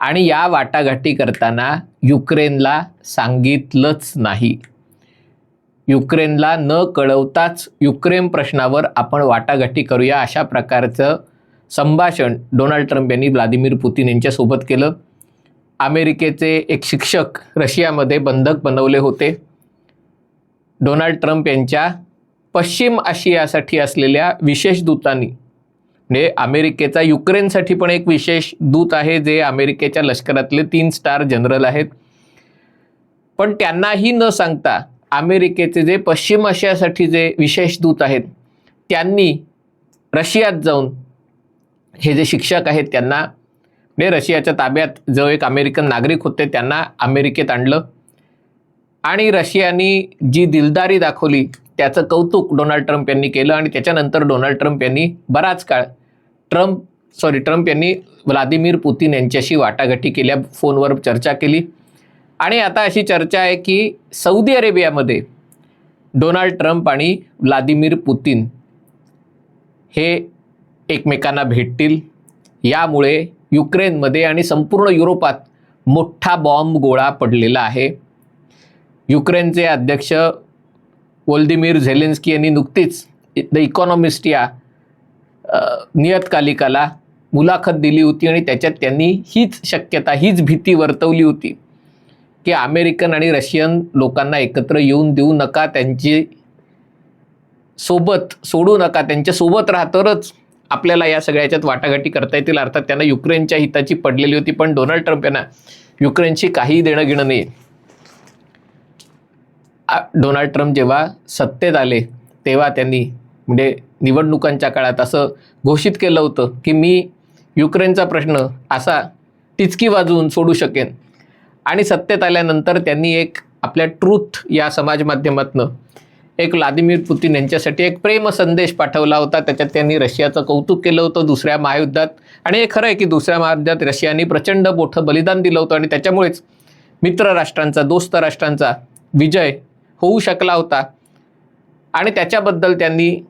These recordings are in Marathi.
आणि या वाटाघाटी करताना युक्रेनला सांगितलंच नाही. युक्रेनला न कळवताच युक्रेन प्रश्नावर आपण वाटाघाटी करूया अशा प्रकारचं संभाषण डोनाल्ड ट्रम्प यांनी व्लादिमीर पुतीन यांच्यासोबत केलं. अमेरिकेचे एक शिक्षक रशियामध्ये बंधक बनवले होते. डोनाल्ड ट्रम्प यांच्या पश्चिम आशियासाठी असलेल्या विशेष दूतांनी म्हणजे अमेरिकेचा युक्रेनसाठी पण एक विशेष दूत आहे जे अमेरिकेच्या लष्करातले तीन स्टार जनरल आहेत. पण त्यांनाही न सांगता अमेरिकेचे जे पश्चिम आशियासाठी जे विशेष दूत आहेत त्यांनी रशियात जाऊन हे जे शिक्षक आहेत त्यांना म्हणजे रशियाच्या ताब्यात जो एक अमेरिकन नागरिक होते त्यांना अमेरिकेत आणलं. आणि रशियानी जी दिलदारी दाखवली त्याचं कौतुक डोनाल्ड ट्रम्प यांनी केलं आणि त्याच्यानंतर डोनाल्ड ट्रम्प यांनी बराच काळ ट्रम्प सॉरी ट्रम्प यांनी व्लादिमीर पुतीन यांच्याशी वाटाघाटी केल्या फोनवर चर्चा केली. आणि आता अशी चर्चा आहे की सौदी अरेबियामध्ये डोनाल्ड ट्रम्प आणि व्लादिमीर पुतीन हे एकमेकांना भेटतील. यामुळे युक्रेनमध्ये आणि संपूर्ण युरोपात मोठा बॉम्ब गोळा पडलेला आहे. युक्रेनचे अध्यक्ष वोल्दिमीर झेलेन्स्की यांनी नुकतीच द इकॉनॉमिस्ट या नियतकालिकाला मुलाखत दिली होती आणि त्याच्यात त्यांनी हीच शक्यता हीच भीती वर्तवली होती की अमेरिकन आणि रशियन लोकांना एकत्र येऊन देऊ नका त्यांची सोबत सोडू नका त्यांच्यासोबत राहतरच राहा तरच आपल्याला या सगळ्याच्यात वाटाघाटी करता येतील. अर्थात त्यांना युक्रेनच्या हिताची पडलेली होती पण डोनाल्ड ट्रम्प यांना युक्रेनशी काही देणं घेणं नाही डोनाल्ड ट्रम्प जेव्हा सत्तेत आले तेव्हा त्यांनी म्हणजे निवडणुकांच्या काळात असं घोषित केलं होतं की मी युक्रेनचा प्रश्न असा टिचकी वाजवून सोडू शकेन. आणि सत्तेत आल्यानंतर त्यांनी एक आपल्या ट्रूथ या समाज माध्यमातनं एक व्लादिमीर पुतीन यांच्यासाठी एक प्रेम संदेश पाठवला होता. त्याच्यात त्यांनी रशियाचं कौतुक केलं होतं दुसऱ्या महायुद्धात. आणि हे खरं आहे की दुसऱ्या महायुद्धात रशियाने प्रचंड मोठं बलिदान दिलं होतं. आणि त्याच्यामुळेच मित्र राष्ट्रांचा दोस्त राष्ट्रांचा विजय होऊ शकला होता. आणि त्याच्याबद्दल त्यांनी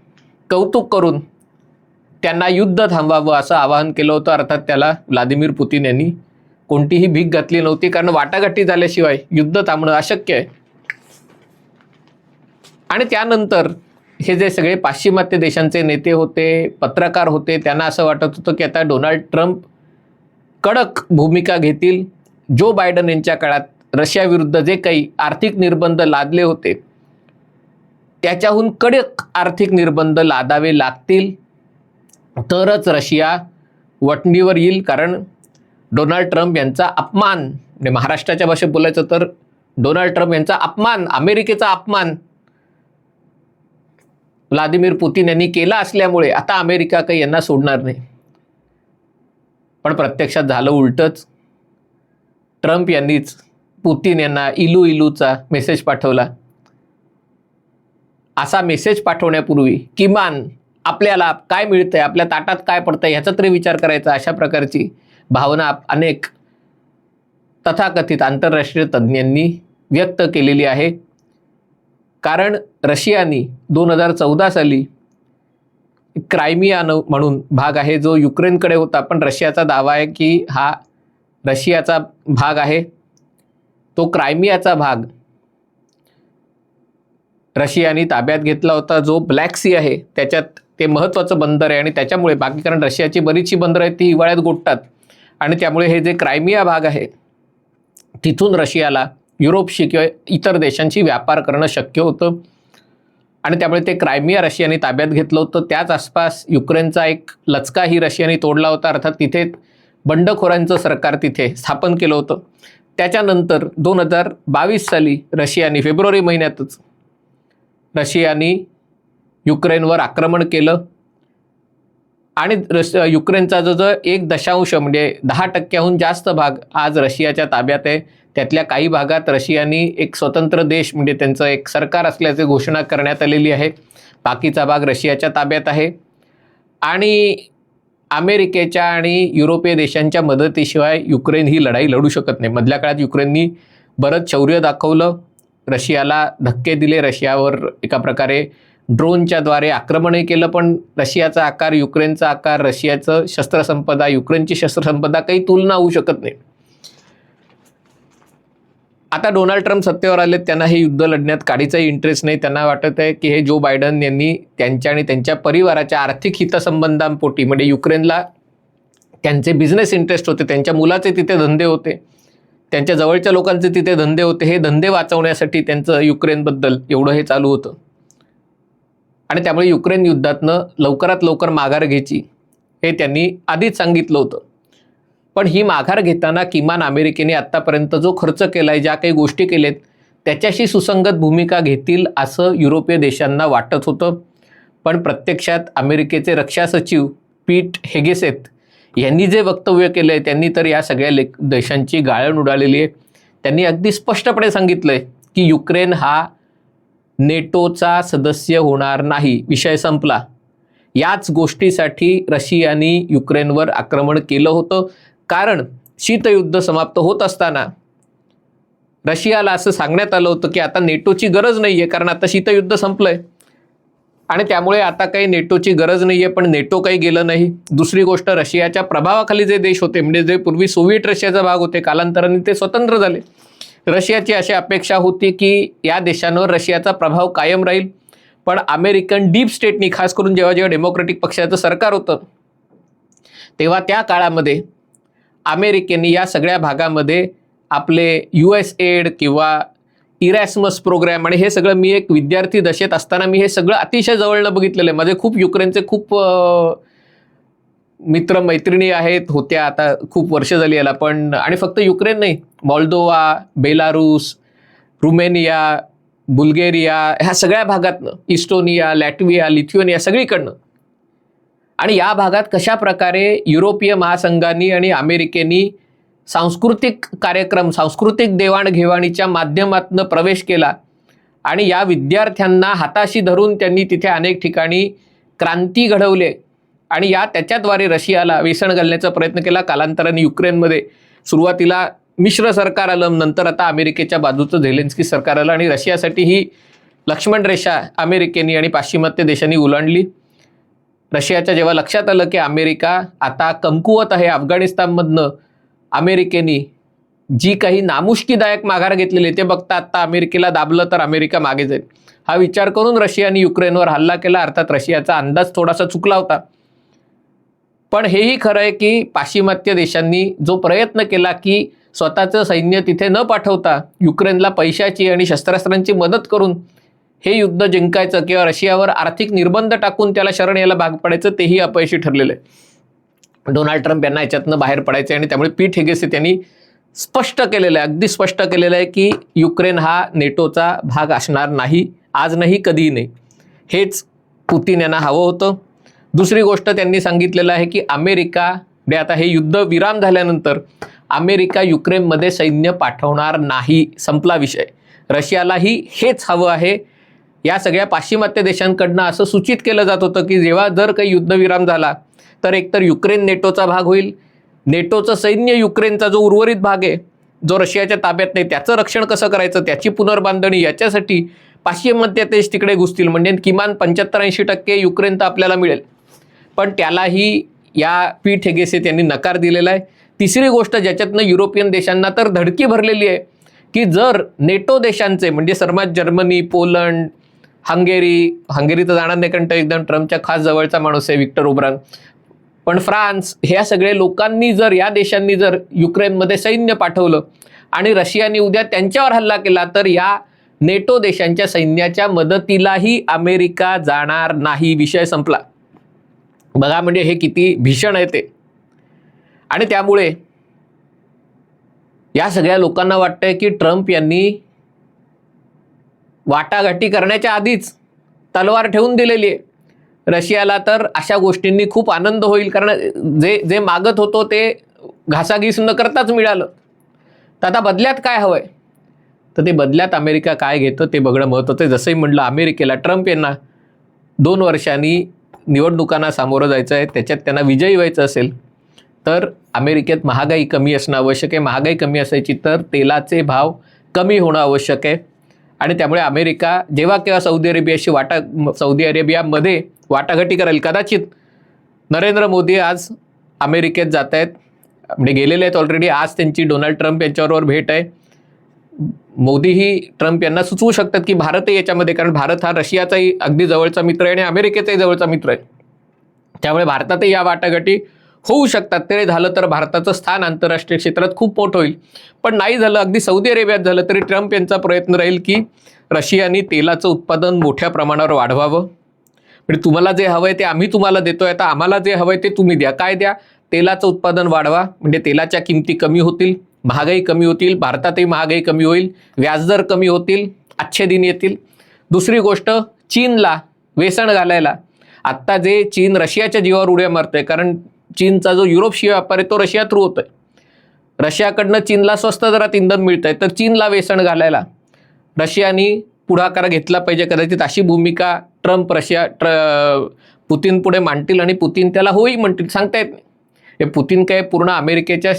कौतुक करून त्यांना युद्ध थांबवावं असं आवाहन केलं होतं. अर्थात त्याला व्लादिमीर पुतीन यांनी कोणतीही भीक घातली नव्हती. कारण वाटाघाटी झाल्याशिवाय युद्ध थांबणं अशक्य आहे. आणि त्यानंतर हे जे सगळे पाश्चिमात्य देशांचे नेते होते पत्रकार होते त्यांना असं वाटत होतं की आता डोनाल्ड ट्रम्प कडक भूमिका घेतील. जो बायडन यांच्या काळात रशियाविरुद्ध जे काही आर्थिक निर्बंध लादले होते त्याच्याहून कडक आर्थिक निर्बंध लादावे लागतील. तरच रशिया वटणीवर येईल कारण डोनाल्ड ट्रम्प यांचा अपमान म्हणजे महाराष्ट्राच्या भाषेत बोलायचं तर डोनाल्ड ट्रम्प यांचा अपमान अमेरिकेचा अपमान व्लादिमीर पुतीन यांनी केला असल्यामुळे आता अमेरिका काही यांना सोडणार नाही. पण प्रत्यक्षात झालं उलटंच. ट्रम्प यांनीच पुतीन यांना इलू इलूचा मेसेज पाठवला. असा मेसेज पाठवण्यापूर्वी किमान आपल्याला काय मिळतंय आपल्या ताटात काय पडतंय ह्याचा तरी विचार करायचा अशा प्रकारची भावना अनेक तथाकथित आंतरराष्ट्रीय तज्ज्ञांनी व्यक्त केलेली आहे. कारण रशियानी दोन हजार चौदा साली क्रायमिया न म्हणून भाग आहे जो युक्रेनकडे होता पण रशियाचा दावा आहे की हा रशियाचा भाग आहे. तो क्रायमियाचा भाग रशियाने ताब्यात घेतला होता. जो ब्लॅक सी आहे त्याच्यात ते महत्त्वाचं बंदर आहे आणि त्याच्यामुळे बाकी कारण रशियाची बरीचशी बंदरं आहेत ती हिवाळ्यात गोठतात. आणि त्यामुळे हे जे क्रायमिया भाग आहे तिथून रशियाला युरोपशी किंवा इतर देशांशी व्यापार करणं शक्य होतं. आणि त्यामुळे ते क्रायमिया रशियाने ताब्यात घेतलं होतं. त्याच आसपास युक्रेनचा एक लचकाही रशियाने तोडला होता. अर्थात तिथे बंडखोरांचं सरकार तिथे स्थापन केलं होतं. त्याच्यानंतर दोन हजार बावीस साली रशियाने फेब्रुवारी महिन्यातच रशियाने युक्रेनवर आक्रमण केलं. आणि रश युक्रेनचा जो जो एक दशांश म्हणजे दहा टक्क्याहून जास्त भाग आज रशियाच्या ताब्यात आहे. त्यातल्या काही भागात रशियानी एक स्वतंत्र देश म्हणजे त्यांचं एक सरकार असल्याची घोषणा करण्यात आलेली आहे. बाकीचा भाग रशियाच्या ताब्यात आहे. आणि अमेरिकेच्या आणि युरोपीय देशांच्या मदतीशिवाय युक्रेन ही लढाई लढू शकत नाही. मधल्या काळात युक्रेननी बरंच शौर्य दाखवलं. रशियाला धक्के दिले. रशियावर एका प्रकारे ड्रोनच्या द्वारे आक्रमणही केलं पण रशियाचा आकार युक्रेनचा आकार रशियाचं शस्त्रसंपदा युक्रेनची शस्त्रसंपदा काही तुलना होऊ शकत नाही. आता डोनाल्ड ट्रम्प सत्तेवर आले त्यांना हे युद्ध लढण्यात काडीचाही इंटरेस्ट नाही. त्यांना वाटत आहे की हे जो बायडन यांनी त्यांच्या आणि त्यांच्या परिवाराच्या आर्थिक हितसंबंधांपोटी म्हणजे युक्रेनला त्यांचे बिझनेस इंटरेस्ट होते त्यांच्या मुलाचे तिथे धंदे होते. त्यांच्या जवळच्या लोकांचे तिथे धंदे होते. हे धंदे वाचवण्यासाठी त्यांचं युक्रेनबद्दल एवढं हे चालू होतं. आणि त्यामुळे युक्रेन युद्धातनं लवकरात लवकर माघार घ्यायची हे त्यांनी आधीच सांगितलं होतं. पण ही माघार घेताना किमान अमेरिकेने आत्तापर्यंत जो खर्च केला आहे ज्या काही गोष्टी केलेत त्याच्याशी सुसंगत भूमिका घेतील असं युरोपीय देशांना वाटत होतं. पण प्रत्यक्षात अमेरिकेचे रक्षा सचिव पीट हेगेसेत यांनी जे वक्तव्य केलं आहे त्यांनी तर या सगळ्या ले देशांची गाळण उडालेली आहे. त्यांनी अगदी स्पष्टपणे सांगितलं आहे की युक्रेन हा नेटोचा सदस्य होणार नाही. विषय संपला. याच गोष्टीसाठी रशियाने युक्रेनवर आक्रमण केलं होतं. कारण शीतयुद्ध समाप्त होत असताना रशियाला असं सांगण्यात आलं होतं की आता नेटोची गरज नाही आहे कारण आता शीतयुद्ध संपलं आहे आणि त्यामुळे आता काही नेटोची गरज नाही आहे पण नेटो काही गेलं नाही. दुसरी गोष्ट रशियाच्या प्रभावाखाली जे देश होते म्हणजे जे पूर्वी सोव्हिएट रशियाचा भाग होते कालांतराने ते स्वतंत्र झाले. रशियाची अशी अपेक्षा होती की या देशांवर रशियाचा प्रभाव कायम राहील. पण अमेरिकन डीप स्टेटनी खास करून जेव्हा जेव्हा डेमोक्रेटिक पक्षाचं सरकार होतं तेव्हा त्या काळामध्ये अमेरिकेने या सगळ्या भागामध्ये आपले यू एस एड किंवा इरॅसमस प्रोग्रॅम आणि हे सगळं मी एक विद्यार्थी दशेत असताना मी हे सगळं अतिशय जवळनं बघितलेलं आहे. माझे खूप युक्रेनचे खूप मित्र मैत्रिणी आहेत होत्या आता खूप वर्ष झाली याला पण आणि फक्त युक्रेन नाही. मॉल्दोवा बेलारूस रुमेनिया बुल्गेरिया ह्या सगळ्या भागातनं इस्टोनिया लॅटविया लिथुएनिया सगळीकडनं. आणि या भागात कशा प्रकारे युरोपीय महासंघांनी आणि अमेरिकेनी सांस्कृतिक कार्यक्रम सांस्कृतिक देवाणघेवाणीच्या माध्यमातून प्रवेश केला. आणि या विद्यार्थ्यांना हाताशी धरून त्यांनी तिथे अनेक ठिकाणी क्रांती घडवले. आणि या त्याच्याद्वारे रशियाला वेसण घालण्याचा प्रयत्न केला कालांतराने युक्रेनमध्ये. सुरुवातीला मिश्र सरकार आलं नंतर आता अमेरिकेच्या बाजूचं झेलेन्स्की सरकार आलं आणि रशियासाठी ही लक्ष्मण रेषा अमेरिकेने आणि पाश्चिमात्य देशांनी ओलांडली. रशियाच्या जेव्हा लक्षात आलं की अमेरिका आता कमकुवत आहे अफगाणिस्तानमधनं अमेरिकेने जी काही नामुष्कीदायक माघार घेतलेली ते बघता आत्ता अमेरिकेला दाबलं तर अमेरिका मागे जाईल. हा विचार करून रशियाने युक्रेनवर हल्ला केला अर्थात रशियाचा अंदाज थोडासा चुकला होता. पण हेही खरं आहे की पाश्चिमात्य देशांनी जो प्रयत्न केला की स्वतःचं सैन्य तिथे न पाठवता युक्रेनला पैशाची आणि शस्त्रास्त्रांची मदत करून हे युद्ध जिंकायचं किंवा रशियावर आर्थिक निर्बंध टाकून त्याला शरण यायला भाग पडायचं तेही अपयशी ठरलेलं आहे. डोनाल्ड ट्रम्प यांना याच्यातनं बाहेर पडायचं आहे आणि त्यामुळे पीठ हेगेसे त्यांनी स्पष्ट केलेलं आहे अगदी स्पष्ट केलेलं आहे की युक्रेन हा नेटोचा भाग असणार नाही आज नाही कधीही नाही. हेच पुतीन यांना हवं होतं. दुसरी गोष्ट त्यांनी सांगितलेलं आहे की अमेरिका म्हणजे आता हे युद्ध विराम झाल्यानंतर अमेरिका युक्रेनमध्ये सैन्य पाठवणार नाही संपला विषय. रशियालाही हेच हवं आहे. या सगळ्या पाश्चिमात्य देशांकडनं असं सूचित केलं जात होतं की जेव्हा जर काही युद्धविराम झाला तर एकतर युक्रेन नेटोचा भाग होईल. नेटोचं सैन्य युक्रेनचा जो उर्वरित भाग आहे जो रशियाच्या ताब्यात नाही त्याचं रक्षण कसं करायचं त्याची पुनर्बांधणी याच्यासाठी पाश्चिमात्य देश तिकडे घुसतील. म्हणजे किमान पंच्याहत्तर ऐंशी टक्के युक्रेन तर आपल्याला मिळेल. पण त्यालाही या पीठ हेगेसे त्यांनी नकार दिलेला आहे. तिसरी गोष्ट ज्याच्यातनं युरोपियन देशांना तर धडकी भरलेली आहे की जर नेटो देशांचे म्हणजे सर्वात जर्मनी पोलंड हंगेरी हंगेरी तर जाणार नाही कारण तो एकदम ट्रम्पच्या खास जवळचा माणूस आहे विक्टर उब्रान पण फ्रान्स ह्या सगळे लोकांनी जर या देशांनी जर युक्रेनमध्ये सैन्य पाठवलं आणि रशियाने उद्या त्यांच्यावर हल्ला केला तर या नेटो देशांच्या सैन्याच्या मदतीलाही अमेरिका जाणार नाही. विषय संपला. बघा म्हणजे हे किती भीषण आहे ते. आणि त्यामुळे या सगळ्या लोकांना वाटतंय की ट्रम्प यांनी वाटाघाटी करण्याच्या आधीच तलवार ठेवून दिलेली आहे. रशियाला तर अशा गोष्टींनी खूप आनंद होईल. कारण जे जे मागत होतो ते घासाघीस न करताच मिळालं. तर आता बदल्यात काय हवं आहे तर ते बदल्यात अमेरिका काय घेतं ते बघणं महत्त्वाचं आहे. जसंही म्हणलं अमेरिकेला ट्रम्प यांना दोन वर्षांनी निवडणुकांना सामोरं जायचं आहे. त्याच्यात त्यांना विजयी व्हायचं असेल तर अमेरिकेत महागाई कमी असणं आवश्यक आहे. महागाई कमी असायची तर तेलाचे भाव कमी होणं आवश्यक आहे. आणि त्यामुळे अमेरिका जेव्हा केव्हा सौदी अरेबियाशी वाटा सौदी अरेबियामध्ये वाटाघाटी करेल कदाचित नरेंद्र मोदी आज अमेरिकेत जात आहेत. म्हणजे गेलेले आहेत ऑलरेडी आज त्यांची डोनाल्ड ट्रम्प यांच्याबरोबर भेट आहे. मोदीही ट्रम्प यांना सुचवू शकतात की भारतही याच्यामध्ये कारण भारत हा रशियाचाही अगदी जवळचा मित्र आहे आणि अमेरिकेचाही जवळचा मित्र आहे. त्यामुळे भारतातही या वाटाघाटी होऊ शकतात. ते झालं तर भारताचं स्थान आंतरराष्ट्रीय क्षेत्रात खूप मोठं होईल. पण नाही झालं अगदी सौदी अरेबियात झालं तरी ट्रम्प यांचा प्रयत्न राहील की रशियाने तेलाचं उत्पादन मोठ्या प्रमाणावर वाढवावं. म्हणजे तुम्हाला जे हवं आहे ते आम्ही तुम्हाला देतोय आता आम्हाला जे हवं आहे ते तुम्ही द्या. काय द्या? तेलाचं उत्पादन वाढवा म्हणजे तेलाच्या किमती कमी होतील महागाई कमी होतील भारतातही महागाई कमी होईल व्याजदर कमी होतील अच्छे दिन येतील. दुसरी गोष्ट चीनला वेसण घालायला. आत्ता जे चीन रशियाच्या जीवावर उड्या मारतोय कारण चीनचा जो युरोपशी व्यापार आहे तो रशिया थ्रू होतोय. रशियाकडनं चीनला स्वस्त दरात इंधन मिळतंय तर चीनला वेसण घालायला रशियाने पुढाकार घेतला पाहिजे कदाचित अशी भूमिका ट्रम्प रशिया ट्र पुतीन पुढे मांडतील आणि पुतीन त्याला होई म्हणतील. सांगता येत नाही. हे पुतीन काय पूर्ण अमेरिकेच्या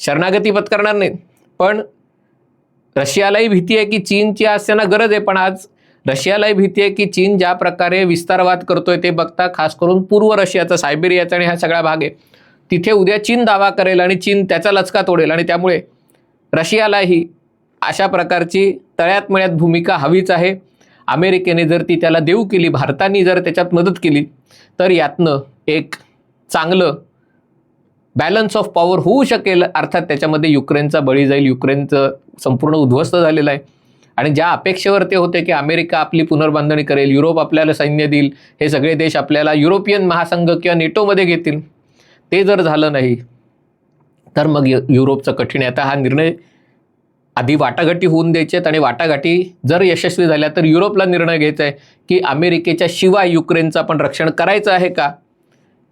शरणागती पत्करणार नाहीत. पण रशियालाही भीती आहे की चीनची आज त्यांना गरज आहे पण आज रशियालाही भीती आहे की चीन ज्या प्रकारे विस्तारवाद करतोय ते बघता खास करून पूर्व रशियाचा सायबेरियाचा आणि हा सगळा भाग आहे तिथे उद्या चीन दावा करेल आणि चीन त्याचा लचका तोडेल. आणि त्यामुळे रशियालाही अशा प्रकारची तळ्यात मळ्यात भूमिका हवीच आहे. अमेरिकेने जर ती त्याला देऊ केली भारताने जर त्याच्यात मदत केली तर यातनं एक चांगलं बॅलन्स ऑफ पॉवर होऊ शकेल. अर्थात त्याच्यामध्ये युक्रेनचा बळी जाईल युक्रेनचं संपूर्ण उद्ध्वस्त झालेलं आहे. आणि ज्या अपेक्षेवर ते होते की अमेरिका आपली पुनर्बांधणी करेल युरोप आपल्याला सैन्य देईल हे सगळे देश आपल्याला युरोपियन महासंघ किंवा नेटोमध्ये घेतील ते जर झालं नाही तर मग यु युरोपचं कठीण आहे. आता हा निर्णय आधी वाटाघाटी होऊन द्यायचे आहेत आणि वाटाघाटी जर यशस्वी झाल्या तर युरोपला निर्णय घ्यायचा आहे की अमेरिकेच्या शिवाय युक्रेनचं आपण रक्षण करायचं आहे का?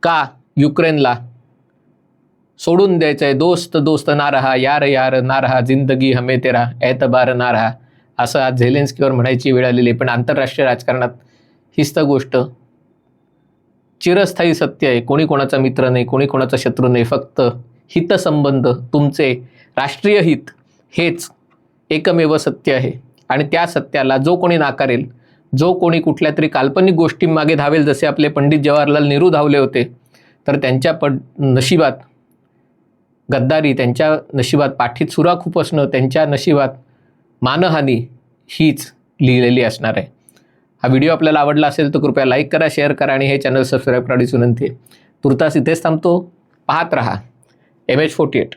का युक्रेनला सोडून द्यायचं आहे? दोस्त दोस्त ना रहा यार यार ना रहा जिंदगी हमे तेरा एतबार ना रहा असं आज झेलेन्स्कीवर म्हणायची वेळ आलेली आहे पण आंतरराष्ट्रीय राजकारणात हीच तर गोष्ट. चिरस्थायी सत्य आहे कोणी कोणाचा मित्र नाही कोणी कोणाचा शत्रू नाही फक्त हितसंबंध तुमचे राष्ट्रीय हित हेच एकमेव सत्य आहे. आणि त्या सत्याला जो कोणी नाकारेल जो कोणी कुठल्या तरी काल्पनिक गोष्टींमागे धावेल जसे आपले पंडित जवाहरलाल नेहरू धावले होते तर त्यांच्या पड नशिबात गद्दारी त्यांच्या नशिबात पाठीत सुरा खूप असणं त्यांच्या नशिबात मानहानी हीच लिहिलेली असणार आहे. हा व्हिडिओ आपल्याला आवडला असेल तर कृपया लाईक करा शेअर करा आणि हे चॅनल सबस्क्राईब करण्याची विनंती आहे. तुर्तास इथेच थांबतो. पाहत रहा. M H forty eight